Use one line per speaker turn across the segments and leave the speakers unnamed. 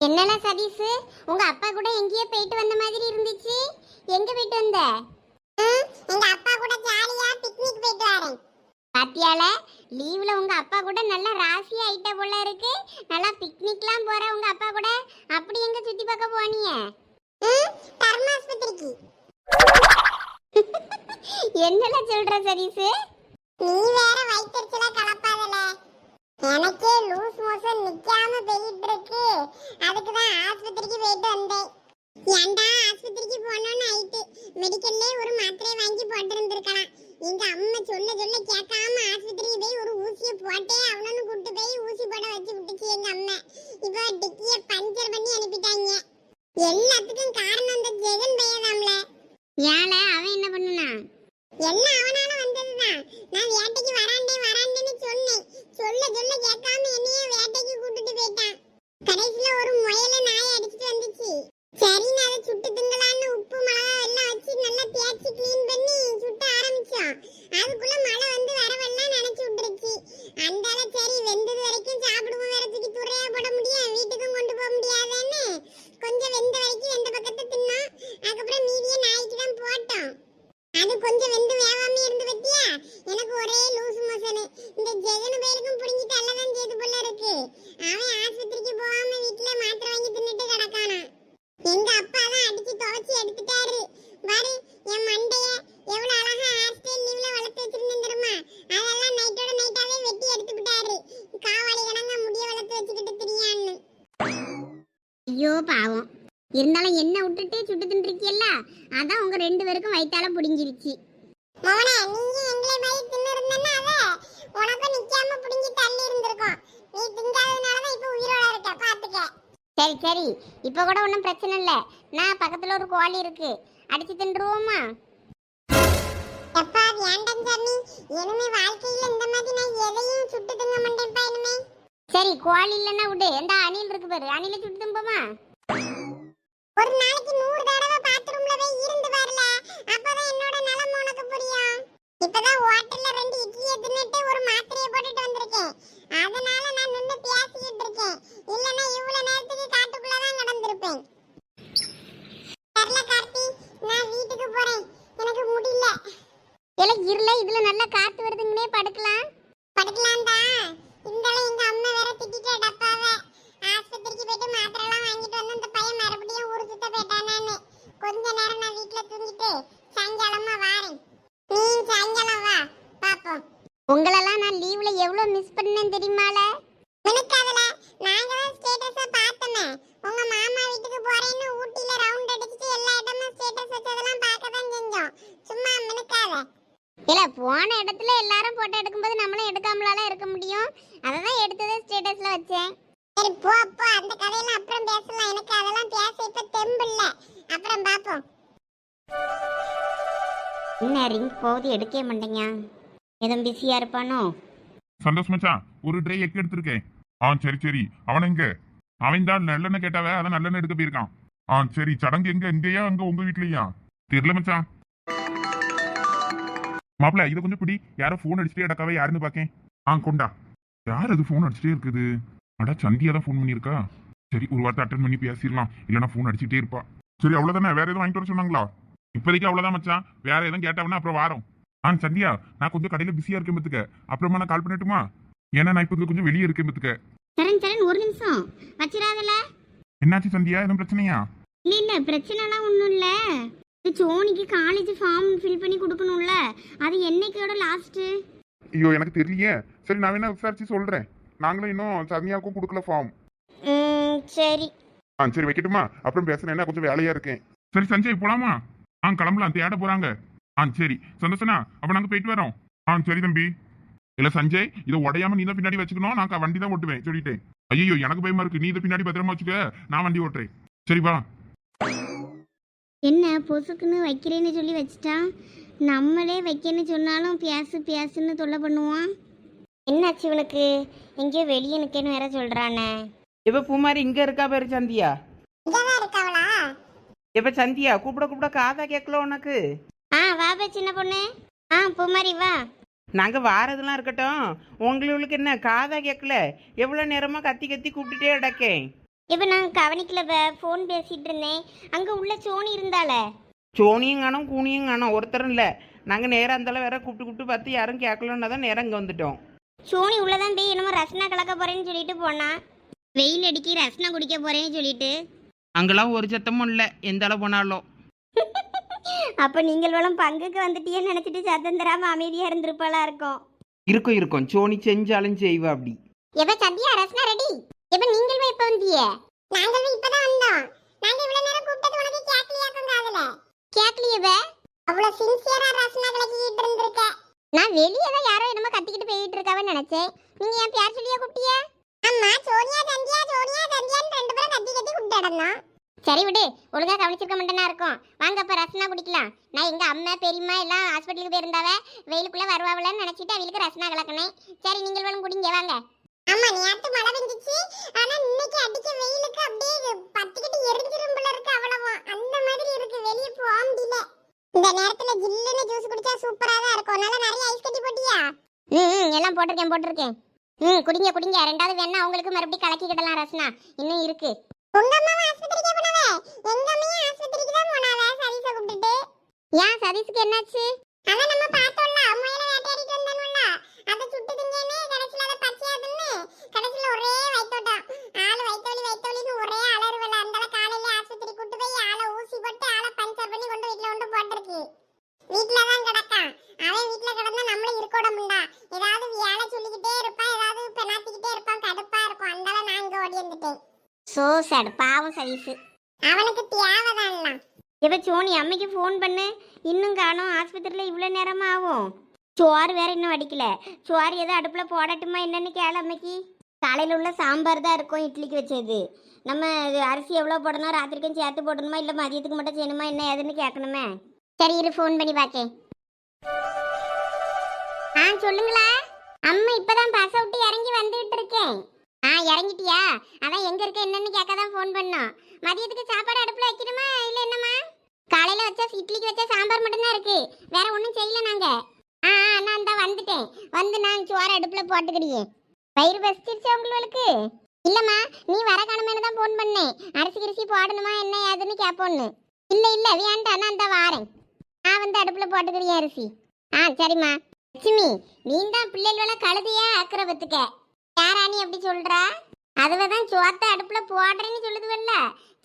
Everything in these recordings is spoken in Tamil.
என்னல சதீஷ்? உங்க அப்பா கூட எங்கேயோ போயிட்டு வந்த மாதிரி இருந்துச்சு. எங்க போயிட்டு வந்த? எங்க அப்பா கூட ஜாலியா பிக்னிக் போயிட்டு வரேன். பாத்தியால? லீவ்ல உங்க அப்பா கூட நல்லா ராசி ஆயிட்ட போல இருக்கு. நல்லா பிக்னிக்லாம் போற உங்க அப்பா கூட. அப்படி எங்க சுத்தி பார்க்க போனீங்க? தர்மாஸ்பத்திரிக்கு என்னல சொல்ற சதீஷ் நீ வேற வயிற்றுல கலப்பாதல எனக்கே லூஸ் மோஷன் நிக்காம போயிட்டு இருக்கு அதுக்கு தான் ஆஸ்பத்திரிக்கு போயிட்டு வந்தேன் ஏன்டா ஆஸ்பத்திரிக்கு போனோம்னு ஆயிட்டு மெடிக்கல்லே ஒரு மாத்திரை வாங்கி போட்டு இருந்திருக்கலாம் எங்க அம்மா சொல்ல சொல்ல கேட்காம ஆஸ்பத்திரிக்கு போய் ஒரு ஊசியை போட்டே அவனு கூட்டு போய் ஊசி போட வச்சு விட்டுச்சு எங்க அம்மா இப்போ டிக்கிய பஞ்சர் பண்ணி அனுப்பிட்டாங்க எல்லாத்துக்கும் காரணம் அந்த ஜெகன் பையதாம்ல ஏல அவன் என்ன பண்ணுனா? எல்லாம் அவனால வந்ததுதான். நான் வேட்டைக்கு வராண்டே வராண்டேன்னு சொன்னேன். சொல்ல சொல்ல கேட்காம என்னைய வேட்டைக்கு கூட்டிட்டு போயிட்டான். கடைசியில ஒரு முயல நாயை அடிச்சிட்டு வந்துச்சு. சரி நான் அதை சுட்டு திங்கலான்னு உப்பு மிளகா எல்லாம் வச்சு நல்லா தேய்ச்சி க்ளீன் பண்ணி சுட்ட ஆரம்பிச்சோம் அதுக்குள்ள மழை வந்து வரவெல்லாம் நினைச்சு விட்டுருச்சு. அந்தால சரி வெந்தது வரைக்கும் சாப்பிடுவோம் வேற தூக்கி துறையா போட முடியும். வீட்டுக்கும் கொண்டு போக முடியாதுன்னு கொஞ்சம் வெந்த வரைக்கும் வெந்த பக்கத்தை தின்னோம் அதுக்கப்புறம் மீதியை நாய்க்கு தான் போட்டோம் அது கொஞ்சம் வெந்து வேவாம இருந்து பத்தியா எனக்கு ஒரே லூசு மோசனு இந்த ஜெகன் பேருக்கும் புடிங்கிட்டு அல்லதான் செய்து போல இருக்கு அவன் ஆஸ்பத்திரிக்கு போகாம வீட்டுல மாத்திரை வாங்கி தின்னுட்டு கிடக்கானா எங்க அப்பா தான் அடிச்சு துவைச்சு எடுத்துட்டாரு பாரு என் மண்டைய எவ்வளவு அழகா ஹேர் ஸ்டைல் லீவ்ல வளர்த்து வச்சிருந்தேன் தெரியுமா அதெல்லாம் நைட்டோட நைட்டாவே வெட்டி எடுத்து விட்டாரு காவாலி கணங்க முடிய வளர்த்து வச்சுக்கிட்டு திரியான்னு ஐயோ பாவம். இருந்தாலும் என்ன விட்டுட்டு சுட்டு தின்றிருக்கியல்ல? அதான் உங்க ரெண்டு பேருக்கும் வயித்தால புடிங்கிருச்சு. மோனே நீங்க எங்களை மாதிரி தின்னு இருந்தனா அவ உனக்கு நிக்காம புடிங்கி தள்ளி இருந்திருக்கும். நீ திங்காதனால தான் இப்ப உயிரோட இருக்க பாத்துக்க. சரி சரி. இப்ப கூட ஒன்றும் பிரச்சனை இல்ல. நான் பக்கத்துல ஒரு கோழி இருக்கு. அடிச்சு தின்றுவோமா? எப்பா வேண்டாம் சாமி. இனிமே வாழ்க்கையில இந்த மாதிரி நான் எதையும் சுட்டு திங்க மாட்டேன்ப்பா இனிமே. சரி கோழி இல்லைன்னா விடு. எந்த அணில் இருக்கு பாரு. அணில சுட்டு திம்போமா? ஒரு நாளைக்கு நூறு தடவை பாத்ரூம்ல போய் இருந்து வரல. அப்பதான் என்னோட நலம் உனக்கு புரியும். இப்பதான் ஹோட்டல்ல ரெண்டு இட்லியை தின்னுட்டு ஒரு மாத்திரையை போட்டுட்டு வந்திருக்கேன். அதனால நான் நின்று பேசிக்கிட்டு இருக்கேன். இல்லனா இவ்வளவு நேரத்துக்கு காட்டுக்குள்ளதான் கிடந்திருப்பேன் தெரியல கார்த்தி நான் வீட்டுக்கு போறேன். எனக்கு முடியல. இல்லை இருல இதுல நல்லா காத்து வருதுங்கன்னே படுக்கலாம். படுக்கலாம் தான் இருந்தாலும் எங்க அம்மா வேற திட்டிட்ட டப்பாவ ஆஸ்பத்திரிக்கு போயிட்டு மாத்திரை எல்லாம் வாங்கிட்டு வந்து அந்த பையன் மறுபடியும் ஊரு சுத்த போயிட்டானான்னு கொஞ்ச நேரம் நான் வீட்ல தூங்கிட்டு சாயங்காலமா வாரேன். நீ சாயங்காலம் வா. பாப்போம். உங்களெல்லாம் நான் லீவ்ல எவ்வளவு மிஸ் பண்ணேன் தெரியுமால? மினுக்காதல நாங்க தான் ஸ்டேட்டஸ பார்த்தோமே. உங்க மாமா வீட்டுக்கு போறேன்னு ஊட்டில ரவுண்ட் அடிச்சிட்டு எல்லா இடமும் ஸ்டேட்டஸ் வச்சதெல்லாம் பார்க்க தான் செஞ்சோம். சும்மா மினுக்காத. இல்ல போன இடத்துல எல்லாரும் போட்டோ எடுக்கும்போது நம்மளும் எடுக்காமலால இருக்க முடியும். அதை தான் எடுத்ததே ஸ்டேட்டஸ்ல வச்சேன். சரி போ போ. அந்த கதையெல்லாம் அப்புறம் பேசலாம். எனக்கு அதெல்லாம் பேச இப்ப தெம்பு இல்ல அப்புறம் பாப்போம். என்ன ரிங்? போகுது எடுக்கவே மாட்டேங்க. எதுவும் பிஸியா இருப்பானோ?
சந்தோஷ் மச்சான் ஒரு ட்ரை எக் எடுத்திருக்கேன். ஆ சரி சரி. அவன் எங்க? அவன் தான் நல்லெண்ணெய் கேட்டாவே அதான் நல்லெண்ணெய் எடுக்க போயிருக்கான். ஆ சரி சடங்கு எங்க? எங்கேயா அங்க உங்க வீட்லயா? தெரியல மச்சான் மாப்பிள்ள இதை கொஞ்சம் பிடி. யாரோ ஃபோன் அடிச்சுட்டே அடக்காவே யாருன்னு பாக்கேன். ஆ கொண்டா. யார் அது ஃபோன் அடிச்சுட்டே இருக்குது? அடா சந்தியா தான் ஃபோன் பண்ணியிருக்கா? சரி ஒரு வார்த்தை அட்டன் பண்ணி பேசிடலாம். இல்லைன்னா ஃபோன் அடிச்சுட்டே இருப்பா. சரி அவ்வளோதானே வேற எதுவும் வாங்கிட்டு வர சொன்னாங்களா? இப்போதைக்கு அவ்வளவுதான் மச்சான். வேற எதுவும் கேட்டவனா அப்புறம் வாரோம். ஆ சந்தியா நான் கொஞ்சம் கடையில பிஸியா இருக்கேன் பத்துக்க. அப்புறமா நான் கால் பண்ணட்டுமா? ஏன்னா நான் இப்போ கொஞ்சம் வெளியே இருக்கேன் பத்துக்க.
சரண் சரண் ஒரு நிமிஷம். வச்சிடாதல.
என்னாச்சு சந்தியா? எதுவும் பிரச்சனையா?
இல்ல இல்ல பிரச்சனைலாம் ஒன்றும் இல்ல. இந்த சோனிக்கு காலேஜ் ஃபார்ம் ஃபில் பண்ணி கொடுக்கணும்ல. அது என்னைக்கோட லாஸ்ட்டு
ஐயோ எனக்கு தெரியலையே. சரி நான் வேணா விசாரிச்சு சொல்றேன். நாங்களும் இன்னும் சந்தியாவுக்கும் கொடுக்கல ஃபார்ம்
சரி.
ஆ சரி வைக்கட்டுமா? அப்புறம் பேசுறேன் என்ன கொஞ்சம் வேலையா இருக்கேன். சரி சஞ்சய் போலாமா? ஆ கிளம்பலாம். தேட போறாங்க. ஆ சரி. சந்தோஷனா அப்ப நாங்க போயிட்டு வரோம். ஆ சரி தம்பி. இல்ல சஞ்சய் இதை உடையாம நீ தான் பின்னாடி வச்சுக்கணும். நான் வண்டி தான் ஓட்டுவேன் சொல்லிட்டேன். ஐயோ எனக்கு பயமா இருக்கு. நீ இதை பின்னாடி பத்திரமா வச்சுக்க. நான் வண்டி ஓட்டுறேன். சரி வா.
என்ன பொசுக்குன்னு வைக்கிறேன்னு சொல்லி வச்சிட்டான் நம்மளே வைக்கன்னு சொன்னாலும் பேசு பேசுன்னு தொல்லை பண்ணுவான். என்னாச்சு இவனுக்கு? எங்கேயோ வெளியே நிற்கன்னு வேற சொல்றானே.
இப்ப பூமாரி இங்க இருக்கா பேரு சந்தியா? இப்ப சந்தியா? கூப்பிட கூப்பிட காதா கேட்கல உனக்கு?
ஆ வா பே சின்ன பொண்ணு. ஆ பூமாரி வா.
நாங்க வாரதெல்லாம் இருக்கட்டும். உங்களுக்கு என்ன காதா கேட்கல? எவ்வளவு நேரமா கத்தி கத்தி கூப்பிட்டுட்டே அடக்கேன்
இப்போ நான் கவனிக்கல ஃபோன் பேசிட்டு இருந்தேன். அங்கே உள்ள சோனி இருந்தால?
சோனியும் காணும் கூனியும் காணும். ஒருத்தரும் இல்லை. நாங்கள் நேராக அந்தால வேற கூப்பிட்டு கூப்பிட்டு பார்த்து யாரும் கேட்கலன்னா தான் நேரம் இங்கே வந்துட்டோம்.
சோனி உள்ளதான் போய் என்னமோ ரசனா கலக்க போறேன்னு சொல்லிட்டு போனா. வெயில் அடிக்கி ரசனா குடிக்க போறேன்னு சொல்லிட்டு.
அங்கெல்லாம் ஒரு சத்தமும் இல்லை. எந்த அளவு போனாலும்.
அப்ப நீங்கள் வளம் பங்குக்கு வந்துட்டியேன்னு நினைச்சிட்டு சத்தம் தராம அமைதியா இருந்திருப்பாளா இருக்கும்.
இருக்கும் இருக்கும். சோனி செஞ்சாலும் செய்வா அப்படி.
எப்ப சந்தியா ரசனா ரெடி? எப்ப நீங்கள் போய் எப்ப வந்தீங்க நாங்கள் இப்பதான் வந்தோம். நாங்க இவ்வளவு நேரம் கூப்பிட்டது உனக்கு கேட்கலையாக்கும் காதுல? கேட்கலையவே அவ்வளவு சின்சியரா ரசனா கலக்கிட்டு இருந்திருக்க. நான் வெளியே தான் யாரோ என்னமோ கத்திக்கிட்டு போயிட்டு இருக்காவன்னு நினைச்சேன். நீங்க என் பேர் சொல்லியா கூப்பிட்டிய? அம்மா சோனியா சந்தியா சோனியா சந்தியான்னு ரெண்டு பேரும் கத்தி கத்தி கூப்பிட்டு சரி விடு ஒழுங்கா கவனிச்சிருக்க மாட்டேனா இருக்கும். வாங்க அப்ப ரசனா குடிக்கலாம். நான் எங்க அம்மா பெரியம்மா எல்லாம் ஹாஸ்பிட்டலுக்கு போயிருந்தாவ வெயிலுக்குள்ள வருவாங்களன்னு நினைச்சிட்டு அவங்களுக்கு ரசனா கலக்கினேன் சரி நீங்கள் வேணும் குடிங்க வாங்க. ஆமா நேத்து மழை பெஞ்சிச்சு. ஆனா இன்னைக்கு அடிக்க வெயிலுக்கு அப்படியே பத்திக்கிட்டு எரிஞ்சிரும் போல இருக்கு அவ்வளவா. அந்த மாதிரி இருக்கு வெளிய போக முடியல. இந்த நேரத்துல ஜில்லுன்னு ஜூஸ் குடிச்சா சூப்பரா தான் இருக்கும். நல்லா நிறைய ஐஸ் கட்டி போட்டியா? ம் எல்லாம் போட்டிருக்கேன் போட்டிருக்கேன். ம் குடிங்க குடிங்க. ரெண்டாவது வேணா அவங்களுக்கு மறுபடியும் கலக்கிக்கிடலாம் ரசனா. இன்னும் இருக்கு. உங்க அம்மாவை ஆஸ்பத்திரிக்கே போனவே எங்க அம்மையும் ஆஸ்பத்திரிக்கு தான் போனாவே சதீஷை கூப்பிட்டுட்டு? ஏன் சதீஷ்க்கு என்னாச்சு? அதான் நம்ம பார்த்தோம்ல முயல வேட்டையாடிட்டு வந்தானுல்ல அதை சுட்டு திங்கன்னு கடைசியில அதை பச்சையா தின்னு கடைசியில ஒரே வயித்தோட்டம். ஆளு வயித்தோலி வயித்தோலின்னு ஒரே அலறுவல. அந்தால காலையில ஆஸ்பத்திரி கூட்டு போய் ஆளை ஊசி போட்டு ஆளை பஞ்சர் பண்ணி கொண்டு வீட்டுல கொண்டு போட்டிருக்கு. வீட்டுல தான் கிடக்கான். அவன் வீட்டுல கிடந்தா நம்மளும் இருக்க விடமுண்டா ஏதாவது வேலை சொல்லிக்கிட்டே இருப்பான் ஏதாவது பெணாத்திக்கிட்டே இருப்பான் கடுப்பா இருக்கும். அந்தால நான் இங்க ஓடி வந்துட்டேன். சோ சார் பாவம் சதீஷ். அவனுக்கு தேவைதான்லாம். இப்ப சோனி அம்மைக்கு ஃபோன் பண்ணு. இன்னும் காணும் ஆஸ்பத்திரியில் இவ்வளோ நேரமாக ஆகும்? சோறு வேற இன்னும் அடிக்கல. சோறு ஏதோ அடுப்பில் போடட்டுமா என்னன்னு கேள அம்மைக்கு. காலையில் உள்ள சாம்பார் தான் இருக்கும் இட்லிக்கு வச்சது. நம்ம அரிசி எவ்வளோ போடணும் ராத்திரிக்கும் சேர்த்து போடணுமா இல்லை மதியத்துக்கு மட்டும் செய்யணுமா என்ன ஏதுன்னு கேட்கணுமே. சரி இரு ஃபோன் பண்ணி பார்க்கேன் ஆ சொல்லுங்களா. அம்மா இப்பதான் பஸ் விட்டு இறங்கி வந்துகிட்டு இருக்கேன். ஆ இறங்கிட்டியா? அதான் எங்க இருக்க என்னன்னு கேட்க தான் ஃபோன் பண்ணோம். மதியத்துக்கு சாப்பாடு அடுப்புல வைக்கணுமா? இல்ல என்னம்மா? காலையில வச்ச இட்லிக்கு வச்ச சாம்பார் மட்டும்தான் இருக்கு. வேற ஒன்றும் செய்யல நாங்க. ஆ ஆ, நான் தான் வந்துட்டேன். வந்து நான் சோறு அடுப்புல போட்டுக்கிடியே. வயிறு பசிச்சிருச்சா உங்களுக்கு? இல்லம்மா நீ வர காணுமேனு தான் ஃபோன் பண்ணேன். அரிசி கிரிசி போடணுமா என்ன ஏதுன்னு கேட்போன்னு இல்ல இல்ல வேண்டாம் நான் தான் வாரேன். நான் வந்து அடுப்புல போட்டுக்கிறியே அரிசி. ஆ சரிம்மா. லட்சுமி நீ தான் பிள்ளைகளோட கழுதையா ஆக்குற பத்துக்க. யாரா நீ அப்படி சொல்றா? அதுவே தான் சோத்த அடுப்புல போடுறேன்னு சொல்லுதுவல்ல.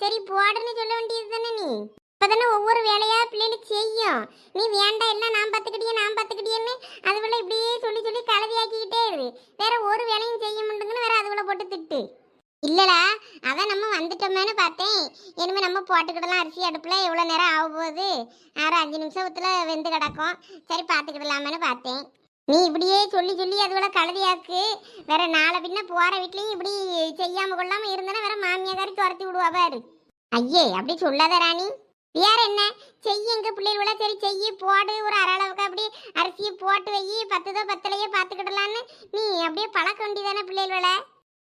சரி போடுறேன்னு சொல்ல வேண்டியது தானே நீ? இப்பதானே ஒவ்வொரு வேலையா பிள்ளைகளுக்கு செய்யும். நீ வேண்டாம் எல்லாம் நான் பார்த்துக்கிட்டியே நான் பார்த்துக்கிட்டியேன்னு அதுவள இப்படியே சொல்லி சொல்லி கழுதியாக்கிக்கிட்டே இரு. வேற ஒரு வேலையும் செய்ய முடியுங்கன்னு வேற அதுவளை போட்டு திட்டு. இல்லடா அதான் நம்ம வந்துட்டோமேனு பார்த்தேன். இனிமேல் நம்ம போட்டுக்கிடலாம் அரிசி அடுப்பில். எவ்வளோ நேரம் ஆக போகுது? ஆறு அஞ்சு நிமிஷத்துல வெந்து கிடக்கும். சரி பார்த்துக்கிடலாமேனு பார்த்தேன். நீ இப்படியே சொல்லி சொல்லி அதுவள கழுதியாக்கு. வேற நாளை பின்ன போற வீட்லயும் இப்படி செய்யாம கொள்ளாம இருந்தனா வேற மாமியாக்காரி துரத்தி விடுவா பாரு. ஐயே அப்படி சொல்லாத ராணி. வேற என்ன? செய்ய எங்க பிள்ளைகள சரி செய்ய போடு ஒரு அரை அளவுக்கு அப்படி அரிசியை போட்டு வை பத்துதோ பத்தலையோ பார்த்துக்கிடலான்னு. நீ அப்படியே பழக்க வேண்டியதானே பிள்ளைகள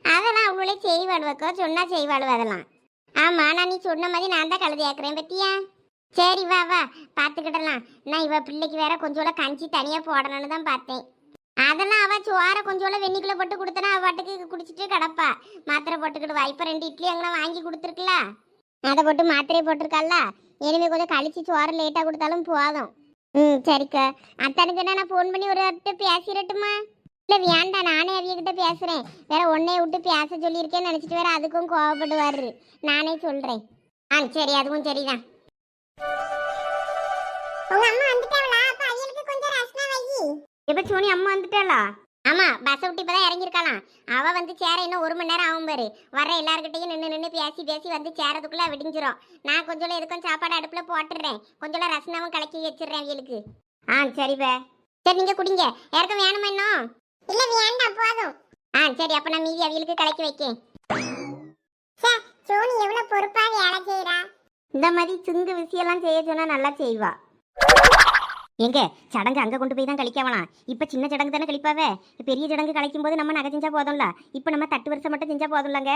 அதெல்லாம் அவளே செய்வாளுவக்கோ சொன்னா செய்வாழ்வு அதெல்லாம். ஆமா நான் நீ சொன்ன மாதிரி நான் தான் கழுதியாக்குறேன் பத்தியா? சரி வா வா. பார்த்துக்கிடலாம் நான் இவ பிள்ளைக்கு வேற கொஞ்சோட கஞ்சி தனியாக போடணும்னு தான் பார்த்தேன். அதெல்லாம் அவள் சோறை கொஞ்சோட வெண்ணிக்குள்ள போட்டு கொடுத்தனா அவ பாட்டுக்கு குடிச்சிட்டு கிடப்பா. மாத்திரை போட்டுக்கிடுவா இப்போ ரெண்டு இட்லி அங்கே வாங்கி கொடுத்துருக்கல. அதை போட்டு மாத்திரையை போட்டிருக்கால இனிமேல் கொஞ்சம் கழிச்சு சோறு லேட்டாக கொடுத்தாலும் போதும். ம் சரிக்கா. அத்தனுக்கு நான் ஃபோன் பண்ணி ஒரு வார்த்தை பேசிடட்டுமா? இல்லை வேண்டாம். நானே அவியகிட்ட பேசுகிறேன் வேற ஒன்னே விட்டு பேச சொல்லியிருக்கேன்னு நினச்சிட்டு வேற அதுக்கும் கோவப்படுவார். நானே சொல்கிறேன் ஆ சரி அதுவும் சரிதான். உங்க அம்மா வந்துட்டாங்களா அப்ப கொஞ்சம் ரசனா வை. இப்ப சோனி அம்மா வந்துட்டாளா? ஆமா பஸ் விட்டு இப்பதான் இறங்கிருக்கலாம் அவ வந்து சேர இன்னும் ஒரு மணி நேரம் ஆகும் பாரு. வர எல்லார்கிட்டயும் நின்று நின்று பேசி பேசி வந்து சேரதுக்குள்ள விடிஞ்சிரும். நான் கொஞ்சம் எதுக்கும் சாப்பாடு அடுப்புல போட்டுடுறேன். கொஞ்சம் ரசனாவும் கலக்கி வச்சிடுறேன் அவியலுக்கு ஆ சரிப்பா சரி நீங்க குடிங்க. யாருக்கும் வேணுமா இன்னும்? இல்ல வேண்டாம் போதும். ஆ சரி அப்ப நான் மீதி அவியலுக்கு கலக்கி வைக்கேன். சோனி எவ்வளவு பொறுப்பா வேலை செய்யறா இந்த மாதிரி சிங்கு விஷயம்லாம் செய்ய சொன்னா நல்லா செய்வா. எங்க சடங்கு அங்க கொண்டு போய் தான் கழிக்கவலாம். இப்ப சின்ன சடங்கு தானே கழிப்பாவே? பெரிய சடங்கு கழிக்கும் போது நம்ம நகை செஞ்சா போதும்ல? இப்ப நம்ம தட்டு வருஷம் மட்டும் செஞ்சா போதும்லங்க?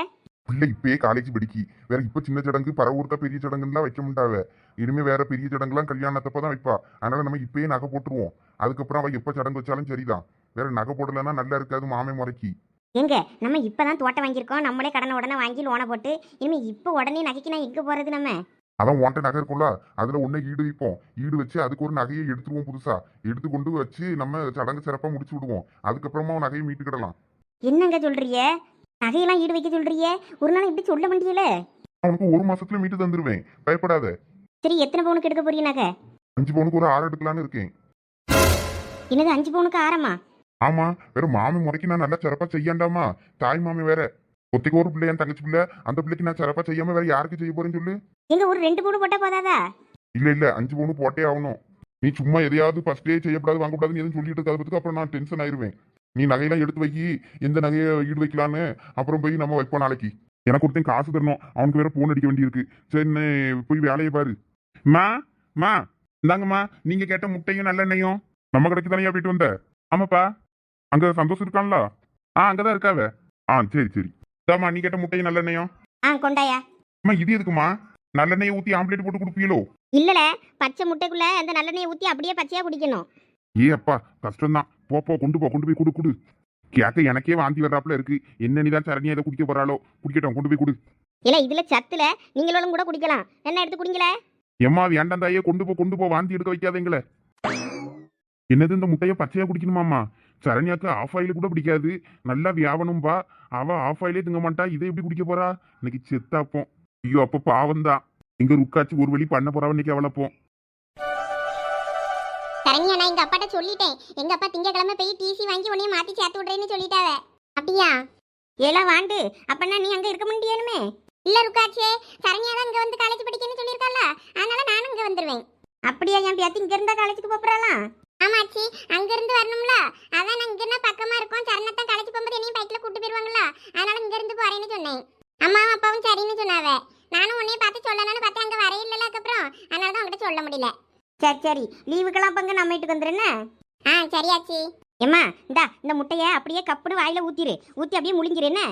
பிள்ளை இப்பயே காலேஜ் படிக்கி. வேற இப்ப சின்ன சடங்கு பரவூர்க்கா பெரிய சடங்குலாம் வைக்க மாட்டாவ. இனிமே வேற பெரிய சடங்குலாம் கல்யாணத்தப்ப தான் வைப்பா. அதனால நம்ம இப்பயே நகை போட்டுருவோம். அதுக்கப்புறம் அவ எப்ப சடங்கு வச்சாலும் சரிதான். வேற நகை போடலைன்னா நல்லா இருக்காது மாமே முறைக்கு.
எங்க நம்ம இப்பதான் தோட்டம் வாங்கியிருக்கோம். நம்மளே கடனை உடனே வாங்கி லோனை போட்டு இனிமே இப்போ உடனே நகைக்கு நான் எங்க போறது நம்ம?
அதான் உன்ட்ட நகை இருக்கும்ல அதுல ஒண்ணு ஈடு வைப்போம். ஈடு வச்சு அதுக்கு ஒரு நகையை எடுத்துருவோம் புதுசா. எடுத்து கொண்டு வச்சு நம்ம சடங்கு சிறப்பா முடிச்சு விடுவோம். அதுக்கப்புறமா நகையை மீட்டுக்கிடலாம்
என்னங்க சொல்றிய நகையெல்லாம் ஈடு வைக்க சொல்றிய ஒரு நாள் இப்படி சொல்ல முடியல
உனக்கு ஒரு மாசத்துல மீட்டு தந்துருவேன். பயப்படாத.
சரி எத்தனை பவுனுக்கு எடுக்க போறீங்க நகை?
அஞ்சு பவுனுக்கு ஒரு ஆறு எடுக்கலான்னு இருக்கேன்.
என்னது அஞ்சு பவுனுக்கு ஆரமா?
ஆமா வெறும் மாமி முறைக்கு நான் நல்லா சிறப்பா செய்யாண்டாமா? தாய் மாமி வேற ஒத்திக்கு ஒரு பிள்ளை என் தங்கச்சி பிள்ளை. அந்த பிள்ளைக்கு நான் சிறப்பா செய்யாம வேற யாருக்கு செய்ய போறேன்னு சொல்லு.
எங்க ஒரு ரெண்டு பவுன் போட்டா போதாதா?
இல்ல இல்ல அஞ்சு பவுன் போட்டே ஆகணும். நீ சும்மா எதையாவது ஃபர்ஸ்டே செய்யக்கூடாது வாங்கக்கூடாதுன்னு எதுவும் சொல்லிட்டு இருக்காதுக்கு அப்புறம் நான் டென்ஷன் ஆயிருவேன். நீ நகையெல்லாம் எடுத்து வைக்கி எந்த நகையை ஈடு வைக்கலான்னு. அப்புறம் போய் நம்ம வைப்போம் நாளைக்கு. எனக்கு ஒருத்தன் காசு தரணும். அவனுக்கு வேற போன் அடிக்க வேண்டியிருக்கு. சரி போய் வேலையை பாரு. மா மா இந்தாங்கம்மா நீங்க கேட்ட முட்டையும் நல்லெண்ணெயும். நம்ம கடைக்கு தானே போயிட்டு வந்த? ஆமாப்பா. அங்க சந்தோஷம் இருக்கான்ல? ஆ அங்கதான் இருக்காவ. ஆ சரி சரி. இதாம்மா நீ கேட்ட முட்டையும் நல்லெண்ணெயும்?
ஆ கொண்டாயா.
அம்மா இது எதுக்குமா நல்லெண்ணெயை ஊத்தி ஆம்லேட் போட்டு கொடுப்பீங்களோ
இல்லல பச்சை முட்டைக்குள்ள அந்த நல்லெண்ணெயை ஊத்தி அப்படியே பச்சையா குடிக்கணும்.
ஏ அப்பா கஷ்டம்தான். போ போ கொண்டு போ கொண்டு போய் குடு குடு. கேட்க எனக்கே வாந்தி வர்றாப்புல இருக்கு. என்ன நீதான் சரணியா இதை குடிக்க போறாளோ? குடிக்கட்டும் கொண்டு போய் குடு.
இல்ல இதுல சத்துல நீங்களும் கூட குடிக்கலாம். என்ன எடுத்து குடிங்களே?
எம்மா வேண்டாம் தாயே கொண்டு போ கொண்டு போ வாந்தி எடுக்க வைக்காதீங்களே. என்னது இந்த முட்டையை பச்சையா குடிக்கணுமாம்மா? சரண்யாக்கு ஆஃப் ஆயில் கூட பிடிக்காது. நல்லா வியாபனம்பா அவ ஆஃப் ஆயிலே திங்க மாட்டா இதை எப்படி குடிக்க போறா? இன்னைக்கு செத்தாப்போம். ஐயோ அப்ப பாவம் தான் எங்க ருக்காச்சு ஒரு வழி பண்ண போறா இன்னைக்கு அவளப்போம்
சரண்யா நான் எங்க அப்பாட்ட சொல்லிட்டேன். எங்க அப்பா திங்கக்கிழமை போய் டிசி வாங்கி உன்னைய மாத்தி சேர்த்து விடுறேன்னு சொல்லிட்டாவ. அப்படியா? ஏலா வாண்டு. அப்பனா நீ அங்க இருக்க முடியணுமே இல்ல ருக்காச்சே. சரண்யா தான் இங்க வந்து காலேஜ் படிக்கணும்னு சொல்லியிருக்கால அதனால நானும் இங்க வந்துருவேன். அப்படியா என் பேத்தி இங்க இருந்தா காலேஜுக்கு போறாளா? ஆமாச்சி அங்க இருந்து வரணும்ல? அதான் இருந்தா பக்கமா இருக்கோம். சரணத்தான் காலேஜ் போகும்போது என்னையும் பைக்ல கூட்டு போயிருவாங்களா அதனால இங்க இருந்து போறேன்னு சொன்னேன். அம்மாவும் அப்பாவும் சரின்னு சொன்னாவ. நானும் உன்னைய பார்த்து சொல்லணும்னு பார்த்தேன். அங்க வரையில அதுக்கப்புறம். அதனால தான் உங்ககிட்ட சொல்ல முடியல. சரி சரி. லீவுக்கெல்லாம் பங்கு. நம்ம வீட்டுக்கு வந்துருன்னு ஆ சரியாச்சி. ஏம்மா இந்தா இந்த முட்டைய அப்படியே கப்புன்னு வாயில ஊத்திரு. ஊத்தி அப்படியே முழுங்கிரு என்ன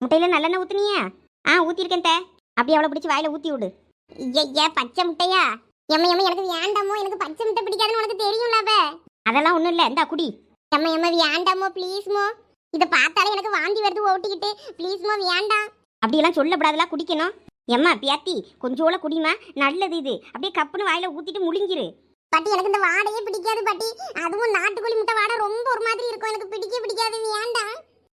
முட்டையில நல்லெண்ணெய் ஊத்துனியா. ஆ ஊத்திருக்கேன் தே. அப்படியே அவளை பிடிச்சி வாயில ஊத்தி விடு. ஐயா பச்சை முட்டையா? எம்ம எம்ம எனக்கு வேண்டாமோ? எனக்கு பச்சை முட்டை பிடிக்காதுன்னு உனக்கு தெரியும்ல அவ அதெல்லாம் ஒண்ணும் இல்ல. இந்தா குடி. எம்ம எம்ம வேண்டாமோ? ப்ளீஸ்மோ இதை பார்த்தாலே எனக்கு வாந்தி வருது ஓட்டிக்கிட்டு. ப்ளீஸ்மோ வேண்டாம். அப்படியெல்லாம் சொல்லப்படாதெல்லாம் குடிக்கணும். எம்மா பியாத்தி கொஞ்சோல குடிமா நல்லது இது. அப்படியே கப்புன்னு வாயில ஊத்திட்டு முழுங்கிரு. பாட்டி எனக்கு இந்த வாடையே பிடிக்காது பாட்டி. அதுவும் நாட்டுக்கோழி முட்டை வாடை ரொம்ப ஒரு மாதிரி இருக்கும். எனக்கு பிடிக்க பிடிக்காது. வேண்டாம்.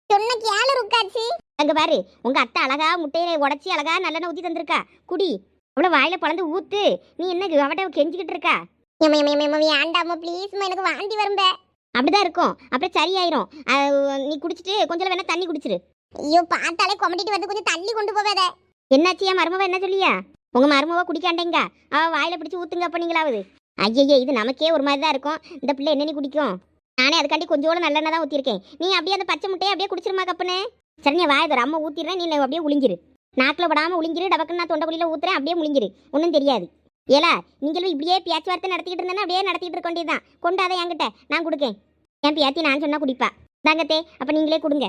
சொன்ன கேளு ருக்காச்சு. அங்க பாரு உங்க அத்தை அழகா முட்டையை உடைச்சி அழகா நல்லெண்ணெய் ஊத்தி தந்திருக்கா. குடி. அவ்வளவு வாயில பழந்து ஊத்து. நீ என்ன அவட்ட கெஞ்சிக்கிட்டு இருக்கா? வேண்டாமோ ப்ளீஸ்மா எனக்கு வாந்தி வரும்ப. அப்படிதான் இருக்கும். அப்புறம் சரியாயிரும். அஹ், நீ குடிச்சிட்டு கொஞ்சம் வேணா தண்ணி குடிச்சிரு. ஐயோ பார்த்தாலே கொமட்டிட்டு வந்து கொஞ்சம் தள்ளி கொண்டு போகாத என்னாச்சியா மருமவ என்ன சொல்லியா? உங்க மருமவ குடிக்காண்டேங்க. அவ வாயில பிடிச்சு ஊத்துங்க பண்ணீங்களாவது ஐயய்யே இது நமக்கே ஒரு மாதிரி தான் இருக்கும். இந்த பிள்ளை என்ன நீ குடிக்கும்? நானே அதுக்காண்டி கொஞ்சோட நல்லெண்ணெய் தான் ஊத்திருக்கேன் நீ அப்படியே அந்த பச்சை முட்டையை அப்படியே குடிச்சிருமா கப்புன்னு? சரி நீ வாய் தர அம்மா ஊத்திடுறேன். நீ அப்படியே உளிங்கிரு நாக்கில் படாம உளிங்கிரு டபக்குன்னு நான் தொண்டைக்குழியில ஊத்துறேன் அப்படியே முழிங்கிரு. ஒன்றும் தெரியாது. ஏலா நீங்களும் இப்படியே பேச்சுவார்த்தை நடத்திக்கிட்டு இருந்தேன்னா அப்படியே நடத்திட்டு இருக்க வேண்டியதுதான். கொண்டாத என்கிட்ட நான் கொடுக்கேன். என் பேத்தி நான் சொன்னா குடிப்பா. தாங்கத்தே அப்ப நீங்களே கொடுங்க.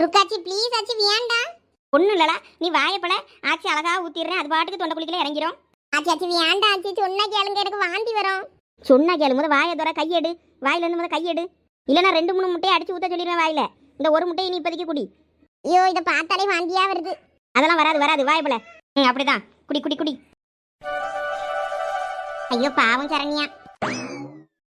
ருக்காச்சி ப்ளீஸ் ஆச்சி வேண்டாம். ஒன்றும் இல்லடா நீ வாயப்பட ஆச்சி அழகா ஊத்திடுறேன் அது பாட்டுக்கு தொண்டை குளிக்கல இறங்கிரும். ஆச்சி ஆச்சி வேண்டாம் ஆச்சி சொன்னா கேளுங்க எனக்கு வாந்தி வரும். சொன்னா கேளு முத வாயை தோற கையெடு வாயில இருந்து முத கையெடு இல்லைன்னா ரெண்டு மூணு முட்டையை அடிச்சு ஊத்த சொல்லிடுவேன் வாயில. இந்த ஒரு முட்டையை நீ இப்போதைக்கு குடி. ஐயோ இதை பார்த்தாலே வாந்தியா வருது. அதெல்லாம் வராது வராது வாய்ப்புல ம் அப்படிதான். குடி குடி குடி. ஐயோ பாவம் சரண்யா.